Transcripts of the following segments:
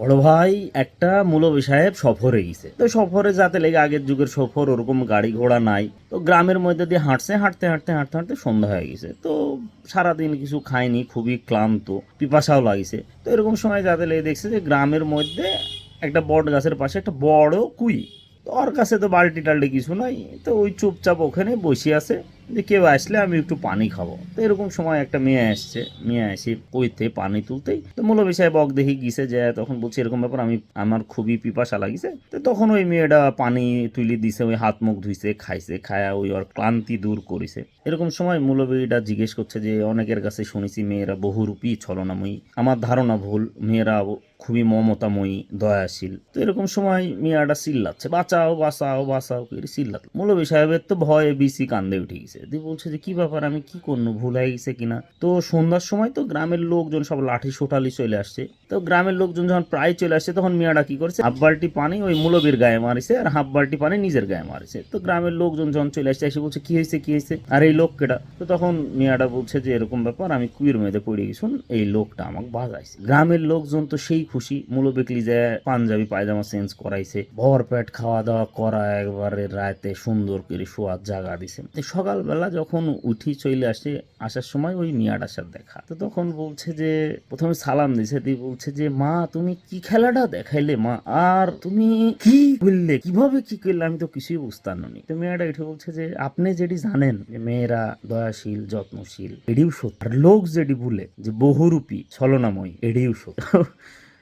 বড় ভাই একটা মূল সাহেব সফরে গেছে। তো সফরে যাতে লেগে আগের যুগের সফর, ওরকম গাড়ি ঘোড়া নাই। তো গ্রামের মধ্যে দিয়ে হাঁটছে, হাঁটতে হাঁটতে হাঁটতে হাঁটতে সন্ধ্যা হয়ে গেছে। তো সারাদিন কিছু খায়নি, খুবই ক্লান্ত, পিপাসাও লাগিছে। তো এরকম সময় যাতে লেগে দেখছে যে গ্রামের মধ্যে একটা বট গাছের পাশে একটা বড় কুই। তো ওর কাছে তো বালতি টালটি কিছু নাই, তো ওই চুপচাপ ওখানে বসে আছে। যে কেউ আসলে আমি একটু পানি খাব। তো এরকম সময় একটা মেয়ে আসছে, মেয়ে এসে কইতে পানি তুলতেই। তো মৌলবী সাহেব অক দেখি গিয়েছে যে, তখন বলছে, এরকম ব্যাপার, আমি, আমার খুবই পিপাসা লাগিছে। তো তখন ওই মেয়েটা পানি তুলি দিছে, ওই হাত মুখ ধুইছে, খাইছে, খায়া ওই ওর ক্লান্তি দূর করেছে। এরকম সময় মূলবীটা জিজ্ঞেস করছে যে, অনেকের কাছে শুনেছি মেয়েরা বহুরূপী ছলনাময়ী। আমার ধারণা ভুল, মেয়েরা খুবই মমতাময়ী, দয়াশীল। তো এরকম সময় মেয়েটা চিল্লাচ্ছে, বাঁচাও বাঁচাও বাঁচাও করে চিল্লাত। মৌলবী সাহেবের তো ভয়ে বিসি কান্দে উঠে গেছে। দিয়ে বলছে যে, কি ব্যাপার, আমি কি করব? ভুল হয়ে গেছে কিনা? তো সন্ধ্যার সময় তো গ্রামের লোকজন সব লাঠি সোটালি চলে আসছে। তো গ্রামের লোকজন যখন প্রায় চলে আসছে, তখন মিয়াটা কি করছে? হাফ বালতি পানি ওই মৌলবীর গায়ে মারিছে আর হাফ বালতি পানি নিজের গায়ে মারিছে। তো গ্রামের লোকজন যখন চলে আসছে, এসে বলছে, কি হয়েছে কি হয়েছে? আর এই লোক কেটা তো তখন মিয়াটা বলছে যে, এরকম ব্যাপার, আমি কুইর মেয়েতে পড়ে গেছুন এই লোকটা আমাকে বাজাইছে গ্রামের লোকজন তো সেই খুশি। মৌলবিকলি যে পাঞ্জাবি পায়জামা চেঞ্জ করাইছে। ভর পেট খাওয়া দাওয়া করা একবারে রাতে সুন্দর করে শোয়ার জায়গা দিছে। সকালবেলা যখন উঠি চলে আসে, আসার সময় ওই মিয়াটার সাথে দেখা। তো তখন বলছে যে, প্রথমে সালাম দিছে, দিয়ে বলছে যে, মা, তুমি কি খেলাটা দেখাইলে, মা? আর তুমি কি বললে কীভাবে কি করলে? আমি তো কিছুই বুঝতাম না তো মেয়েটা এটা বলছে যে, আপনি যেটি জানেন যে, মেয়েরা দয়াশীল, যত্নশীল এডিও সত্য। আর লোক যেটি ভুলে যে, বহুরূপী, ছলনাময়ী এডিও সত্য।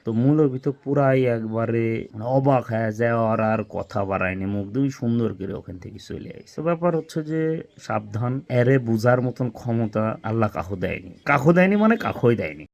তো মূলর ভিতর পুরাই একবারে মানে অবাক হয়ে যায় আর আর কথা বাড়ায়নি মুখ দুই সুন্দর করে ওখান থেকে চলে আসে তো ব্যাপার হচ্ছে যে সাবধান, এরে বুঝার মতন ক্ষমতা আল্লাহ কাহো দেয়নি। কাহো দেয়নি মানে কাহোই দেয়নি।